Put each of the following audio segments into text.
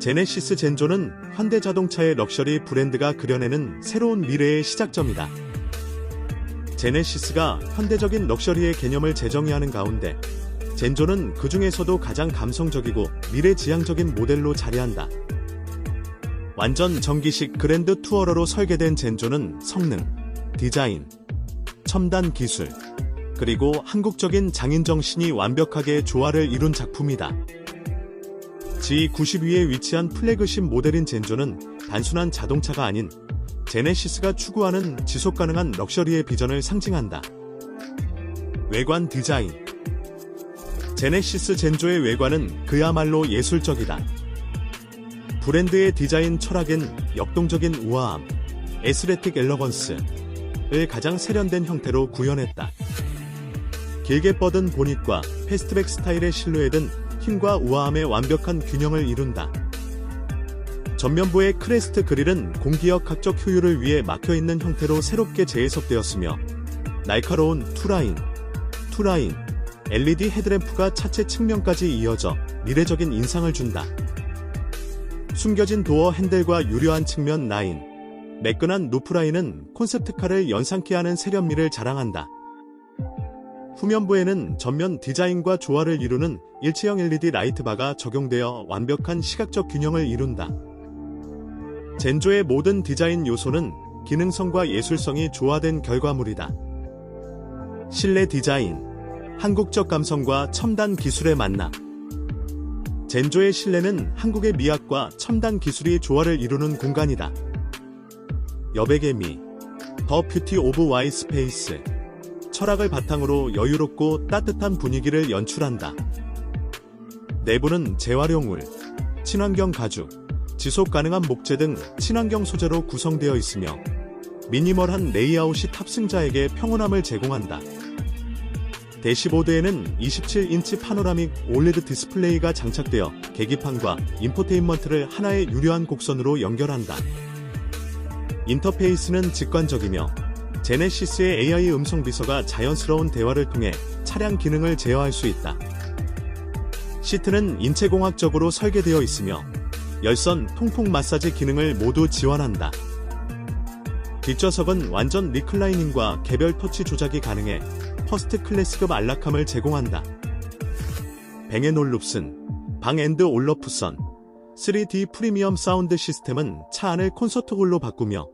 제네시스 젠조는 현대 자동차의 럭셔리 브랜드가 그려내는 새로운 미래의 시작점이다. 제네시스가 현대적인 럭셔리의 개념을 재정의하는 가운데 젠조는 그 중에서도 가장 감성적이고 미래지향적인 모델로 자리한다. 완전 전기식 그랜드 투어러로 설계된 젠조는 성능, 디자인, 첨단 기술, 그리고 한국적인 장인 정신이 완벽하게 조화를 이룬 작품이다. G92에 위치한 플래그십 모델인 젠조는 단순한 자동차가 아닌 제네시스가 추구하는 지속 가능한 럭셔리의 비전을 상징한다. 외관 디자인 제네시스 젠조의 외관은 그야말로 예술적이다. 브랜드의 디자인 철학엔 역동적인 우아함, 에스레틱 엘러건스를 가장 세련된 형태로 구현했다. 길게 뻗은 보닛과 패스트백 스타일의 실루엣은 힘과 우아함의 완벽한 균형을 이룬다. 전면부의 크레스트 그릴은 공기역 각적 효율을 위해 막혀있는 형태로 새롭게 재해석되었으며 날카로운 투라인, 투라인, LED 헤드램프가 차체 측면까지 이어져 미래적인 인상을 준다. 숨겨진 도어 핸들과 유려한 측면 라인, 매끈한 루프라인은 콘셉트카를 연상케 하는 세련미를 자랑한다. 후면부에는 전면 디자인과 조화를 이루는 일체형 LED 라이트바가 적용되어 완벽한 시각적 균형을 이룬다. 젠조의 모든 디자인 요소는 기능성과 예술성이 조화된 결과물이다. 실내 디자인, 한국적 감성과 첨단 기술의 만남. 젠조의 실내는 한국의 미학과 첨단 기술이 조화를 이루는 공간이다. 여백의 미, 더 뷰티 오브 와이 스페이스. 철학을 바탕으로 여유롭고 따뜻한 분위기를 연출한다. 내부는 재활용울, 친환경 가죽, 지속 가능한 목재 등 친환경 소재로 구성되어 있으며 미니멀한 레이아웃이 탑승자에게 평온함을 제공한다. 대시보드에는 27인치 파노라믹 올레드 디스플레이가 장착되어 계기판과 인포테인먼트를 하나의 유려한 곡선으로 연결한다. 인터페이스는 직관적이며 제네시스의 AI 음성 비서가 자연스러운 대화를 통해 차량 기능을 제어할 수 있다. 시트는 인체공학적으로 설계되어 있으며 열선 통풍 마사지 기능을 모두 지원한다. 뒷좌석은 완전 리클라이닝과 개별 터치 조작이 가능해 퍼스트 클래스급 안락함을 제공한다. 뱅앤올룹슨, 방앤드 올러프선, 3D 프리미엄 사운드 시스템은 차 안을 콘서트 홀로 바꾸며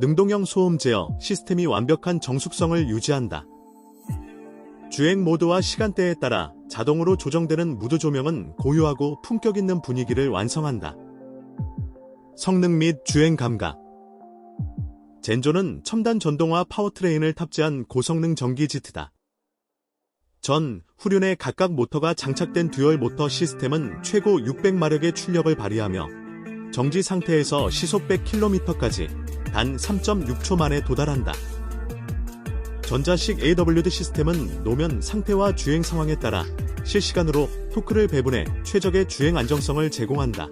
능동형 소음 제어 시스템이 완벽한 정숙성을 유지한다. 주행 모드와 시간대에 따라 자동으로 조정되는 무드 조명은 고요하고 품격 있는 분위기를 완성한다. 성능 및 주행 감각 젠조는 첨단 전동화 파워트레인을 탑재한 고성능 전기 지트다. 전, 후륜에 각각 모터가 장착된 듀얼 모터 시스템은 최고 600마력의 출력을 발휘하며 정지 상태에서 시속 100km까지 단 3.6초 만에 도달한다. 전자식 AWD 시스템은 노면 상태와 주행 상황에 따라 실시간으로 토크를 배분해 최적의 주행 안정성을 제공한다.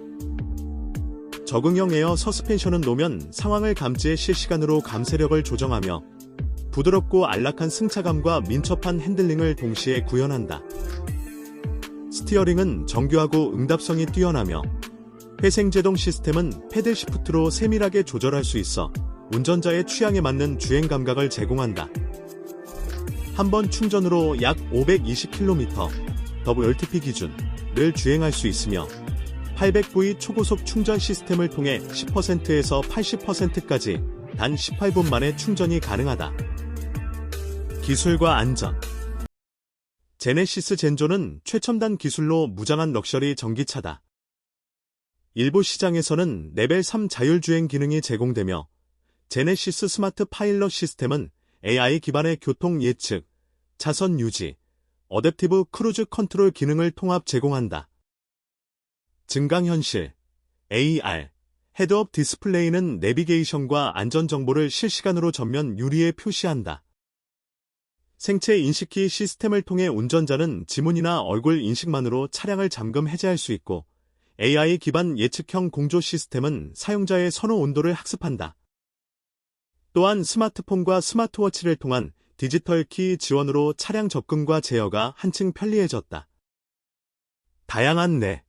적응형 에어 서스펜션은 노면 상황을 감지해 실시간으로 감세력을 조정하며 부드럽고 안락한 승차감과 민첩한 핸들링을 동시에 구현한다. 스티어링은 정교하고 응답성이 뛰어나며 회생제동 시스템은 패들 시프트로 세밀하게 조절할 수 있어 운전자의 취향에 맞는 주행 감각을 제공한다. 한 번 충전으로 약 520km, WLTP 기준을 주행할 수 있으며 800V 초고속 충전 시스템을 통해 10%에서 80%까지 단 18분 만에 충전이 가능하다. 기술과 안전 제네시스 젠조는 최첨단 기술로 무장한 럭셔리 전기차다. 일부 시장에서는 레벨 3 자율주행 기능이 제공되며 제네시스 스마트 파일럿 시스템은 AI 기반의 교통 예측, 차선 유지, 어댑티브 크루즈 컨트롤 기능을 통합 제공한다. 증강현실, AR, 헤드업 디스플레이는 내비게이션과 안전 정보를 실시간으로 전면 유리에 표시한다. 생체 인식키 시스템을 통해 운전자는 지문이나 얼굴 인식만으로 차량을 잠금 해제할 수 있고 AI 기반 예측형 공조 시스템은 사용자의 선호 온도를 학습한다. 또한 스마트폰과 스마트워치를 통한 디지털 키 지원으로 차량 접근과 제어가 한층 편리해졌다. 다양한 내